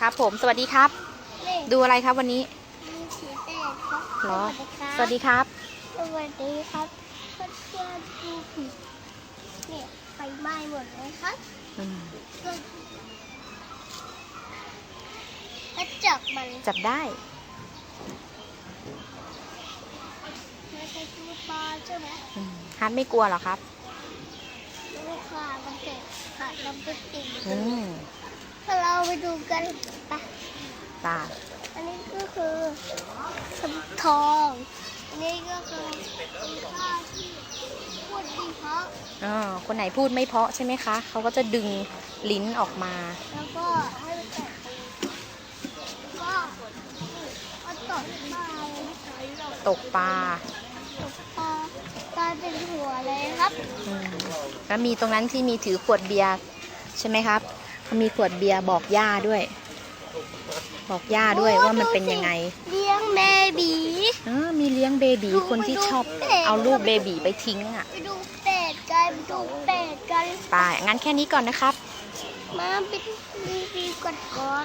ครับผมสวัสดีครับนี่ดูอะไรครับวันนี้มีสีแดงครับเหรอสสวัวัสสดีดีครับสวัสดีครับเพื่อนเพื่อนๆดูผิดเนี่ยไฟไหม้หมดเลยครับอืมกระจับมันจับได้ไม่ใช่ทูปลาใช่ไหมอืมฮัทไม่กลัวเหรอครับลูกค้ามันเสร็จขาดลำตัวติ่งอืมถ้าเรา ไปดูกันไปตาอันนี้ก็คือสำทองอันนี้ก็คือมีค่าที่พูดดีเพราะอ่าคนไหนพูดไม่เพราะใช่ไหมคะ เขาก็จะดึงลิ้นออกมา แล้วก็ให้มันแตกก็ก็ตกปลาเลยตกปลาตกปลากลายเป็นหัวเลยครับ อืมแล้วมีตรงนั้นที่มีถือขวดเบียร์ใช่ไหมครับเขา มีขวดเบียร์บอกย่าด้วย บอกย่าด้วยว่ามันเป็นยังไง เลี้ยงเบบีอ่ามีเลี้ยงเบบีคนที่ชอบเอาลูกเบบีไปทิ้งอะ ไปดูเป็ดกันไปดูเป็ดกันไปงั้นแค่นี้ก่อนนะครับ มาปิดรีวิวก่อนก่อน